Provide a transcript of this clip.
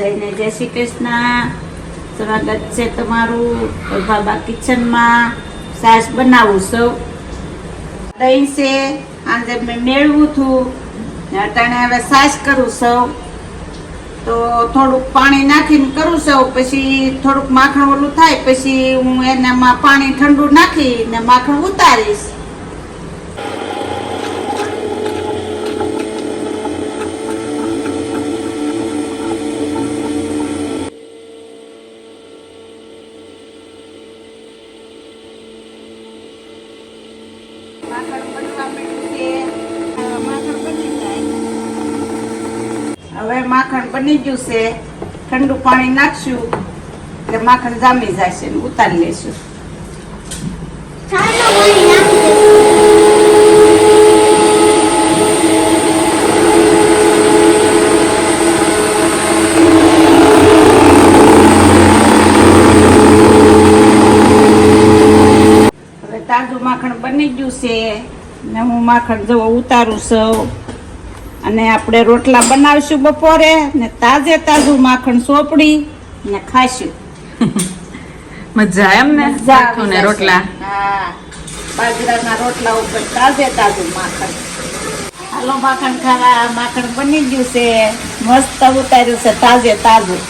બધાને જય શ્રી કૃષ્ણ. સ્વાગત છે તમારું. બાબા કિચનમાં. સાસ બનાવું સૌ દહીં છે. આજે મેં મેળવું છું. અટાણે હવે સાસ કરું સૌ તો થોડુંક પાણી નાખીને કરું સૌ પછી થોડુંક માખણ ઓલું થાય. પછી હું એનામાં પાણી ઠંડુ નાખી ને માખણ ઉતારીશ. માખણ બનવા માખણ જાય હવે માખણ બની ગયું છે. ઠંડુ પાણી નાખશું, એટલે માખણ જામી જશે છે ઉતારી લેશું હવે તાજું માખણ બની ગયું છે ને હું માખણ જવો ઉતારું છું. અને આપણે રોટલા બનાવશું બપોરે ને તાજે તાજું માખણ સોપડી ને ખાશું મજા એમ ને? સાઠું ને રોટલા. હા. બાજરાના રોટલા ઉપર તાજે તાજું માખણ. હાલો માખણ ખાવા માખણ બની ગયું છે. મસ્ત ઉતાર્યું છે તાજે તાજું.